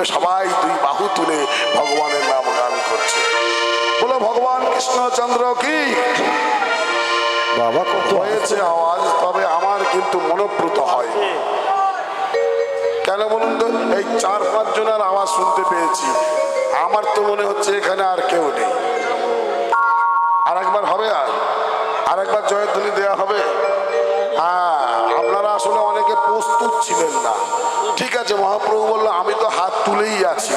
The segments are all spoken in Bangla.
বলে সবাই দুই বাহু তুলে ভগবানের নাম গান করছে। বলে ভগবান কৃষ্ণচন্দ্র কি? বাবা কত হয়েছে আওয়াজ তবে আমার কিন্তু মনোপ্রুত হয়। কেন বলুন তো? এই চার পাঁচ জনের আওয়াজ শুনতে পেয়েছি। আমার তো মনে হচ্ছে এখানে আর কেউ নেই। আর একবার হবে আর? আর একবার জয়ধ্বনি দেওয়া হবে? হ্যাঁ। অনেকে প্রস্তুত ছিলেন না। ঠিক আছে, মহাপ্রভু বলল, আমি তো হাত তুলেই আছি।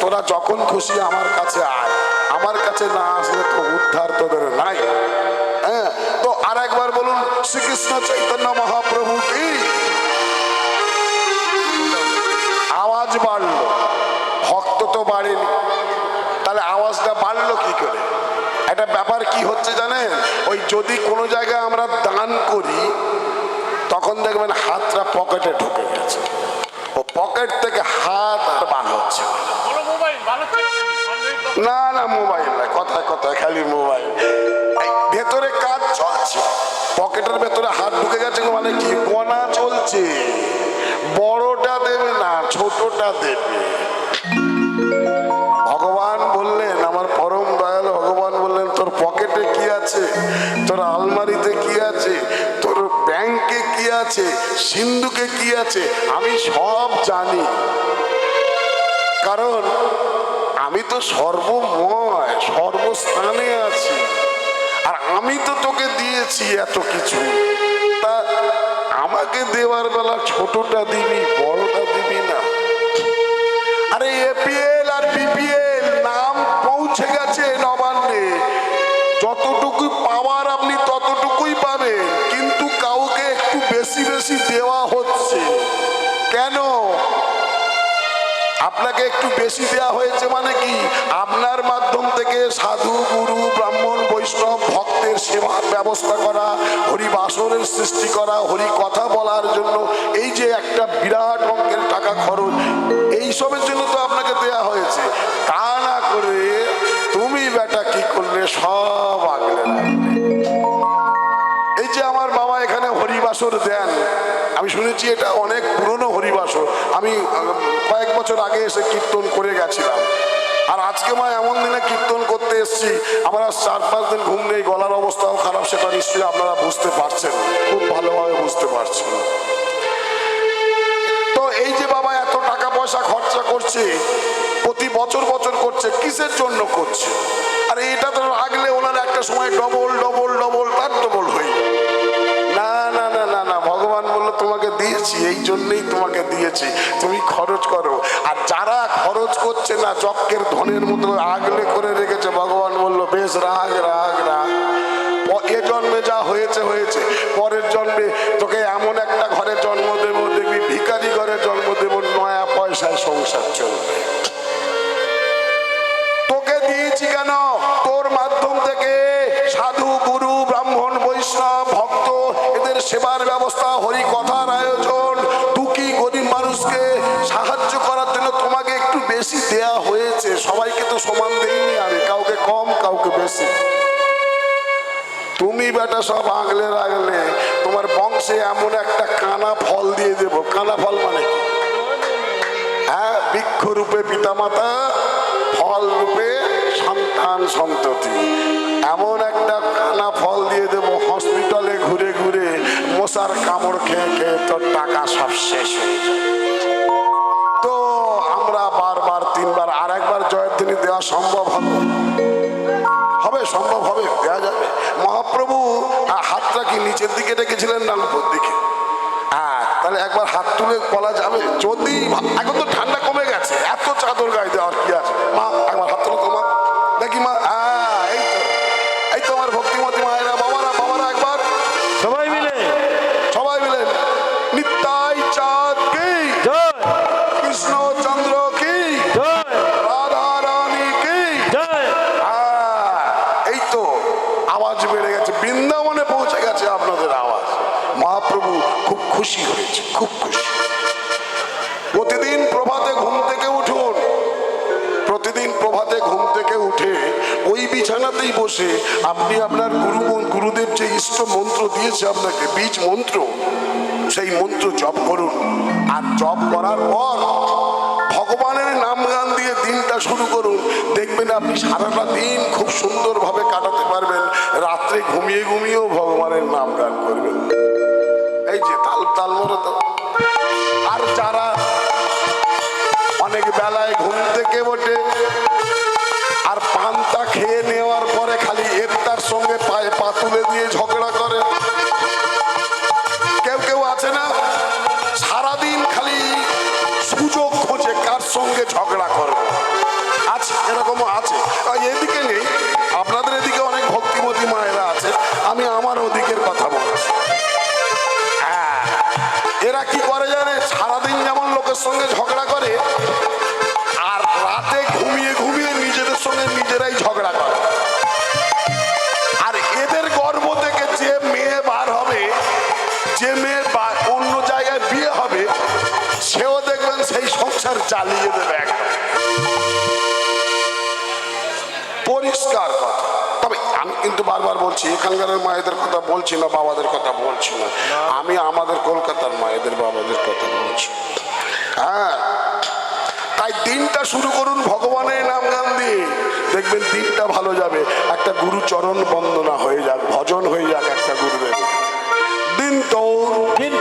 তোরা যখন খুশি আমার কাছে আয়। আমার কাছে না আসলে তো উদ্ধার তোদের নাই। হ্যাঁ তো আর একবার বলুন, শ্রীকৃষ্ণ চৈতন্য মহাপ্রভু কি? আওয়াজ বাড়লো। ভক্ত তো বাড়েনি। তাহলে আওয়াজটা বাড়লো কি করে? একটা ব্যাপার কি হচ্ছে জানেন? ওই যদি কোনো জায়গায় আমরা দান করি তখন দেখবেন হাতটা পকেটে ঢুকে গেছে। ও পকেট থেকে হাত আর বার হচ্ছে। না। না মোবাইল না কথায় কথায় খালি মোবাইল। ভেতরে কাজ চলছে। পকেটের ভেতরে হাত ঢুকে গেছে মানে কি গোনা চলছে? বড়টা দেবে না ছোটটা দেবে। আছে? সিন্ধুকে কি আছে? আমি সব জানি। কারণ আমি তো সর্বময়, সর্বস্থানে আছি। আর আমি তো তোকে দিয়েছি এত কিছু। তা আমাকে দেওয়ার বেলা ছোটটা দিবি, বড়টা দিবি না? আরে এপিএল আর বিপিএল, নাম পৌঁছে গেছে নবান্নে। যতটুকু পাওয়ার আপনি ততটুকুই বেশি দেওয়া হচ্ছে। কেন? আপনাকে একটু বেশি দেওয়া হয়েছে মানে কি? আপনার মাধ্যম থেকে সাধু, গুরু, ব্রাহ্মণ, বৈষ্ণব ভক্তের সেবার ব্যবস্থা করা হরি বাসনের সৃষ্টি করা হরি কথা বলার জন্য এই যে একটা বিরাট অঙ্কের টাকা খরচ, এই সবের জন্য তো আপনাকে দেয়া হয়েছে। তা না করে তুমি বেটা কি করলে? সব আগলে হরিবাসর দেন, আমি শুনেছি এটা অনেক পুরনো হরিবাসর। আমি কয়েক বছর আগে এসে কীর্তন করে গেছিলাম। আর আজকে মা এমন দিনে কীর্তন করতে এসেছি, আমার চার পাঁচ দিন ঘুম নেই, গলার অবস্থাও খারাপ, সেটা নিশ্চয়ই আপনারা বুঝতে পারছেন, খুব ভালোভাবে বুঝতে পারছেন। তো এই যে বাবা এত টাকা পয়সা খরচা করছে, প্রতি বছর বছর করছে, কিসের জন্য করছে? আর এটা তো রাখলে ওনার একটা সময় ডবল ডবল ডবল দিয়েছি তুমি খরচ করো। আর যারা খরচ করছে না, যজ্ঞের ধনের মতো আগলে করে রেখেছে, ভগবান বলল, বেশ, রাগ রাগ রাগ। এ জন্মে যা হয়েছে হয়েছে। পরের জন্মে তোকে এমন একটা ঘরে জন্ম দেবো, দেখবি ভিখারি ঘরে জন্ম দেবো, নয়া পয়সায় সংসার চলবে। তোকে দিয়েছি কেন? তোর মাধ্যম থেকে সাধু সমান দেইনি আমি কাউকে কম, কাউকে বেশি। তুমি বেটা সব আগলে রাগলে, তোমার বংশে এমন একটা কানা ফল দিয়ে দেবো। কানা ফল মানে হ্যাঁ বৃক্ষ রূপে পিতামাতা ফল রূপে সন্তান সন্ততি। এমন একটা কানা ফল দিয়ে দেবো, হসপিটালে ঘুরে ঘুরে মশার কামড় খেয়ে খেয়ে তোর টাকা সব শেষ হয়ে যাবে। দেওয়া সম্ভব হবে। হবে, সম্ভব হবে দেওয়া যাবে। মহাপ্রভু হাতটা কি নিচের দিকে ডেকেছিলেন না উপর দিকে? হ্যাঁ তাহলে একবার হাত তুলে বলা যাবে, যদি এখন তো ঠান্ডা কমে গেছে, এত চাদর গায়ে দেওয়ার কি আছে? মা আওয়াজ বেড়ে গেছে। বৃন্দাবনে পৌঁছে গেছে আপনাদের আওয়াজ। মহাপ্রভু খুব খুশি হয়েছে, খুব খুশি। প্রতিদিন প্রভাতে ঘুম থেকে উঠুন। প্রতিদিন প্রভাতে ঘুম থেকে উঠে ওই বিছানাতেই বসে আপনি আপনার গুরু গুরুদেব যে ইষ্ট মন্ত্র দিয়েছে আপনাকে, বীজ মন্ত্র, সেই মন্ত্র জপ করুন। আর জপ করার পর ভগবানের নাম গান দিয়ে দিনটা শুরু দেখবেন আপনি সারাটা দিন খুব সুন্দরভাবে কাটাতে পারবেন। রাত্রে ঘুমিয়ে ঘুমিয়েও ভগবানের নাম গান করবেন। এই যে তাল তাল মরে তো। আর যারা অনেক বেলায় ঘুম থেকে ওঠে, আর পান্তা খেয়ে নেওয়ার পরে খালি এর সঙ্গে পায়ে পা তুলে দিয়ে ঝগড়া সঙ্গে ঝগড়া করে, আর রাতে ঘুমিয়ে ঘুমিয়ে নিজেদের সঙ্গে নিজেরাই ঝগড়া করে। আর এদের গর্ভ থেকে যে মেয়ে বার হবে, যে মেয়ে অন্য জায়গায় বিয়ে হবে, সেও দেখবেন সেই সংসার চালিয়ে দেবে। পরিষ্কার তবে আমি কিন্তু বারবার বলছি, এখানকার মায়েদের কথা বলছি না, বাবাদের কথা বলছি না। আমি আমাদের কলকাতার মায়েদের, বাবাদের কথা বলছি। হ্যাঁ। তাই দিনটা শুরু করুন ভগবানের নাম গান দিয়ে। দেখবেন দিনটা ভালো যাবে। একটা গুরুচরণ বন্দনা হয়ে যাক, ভজন হয়ে যাক একটা গুরুদেব দিন তো দিন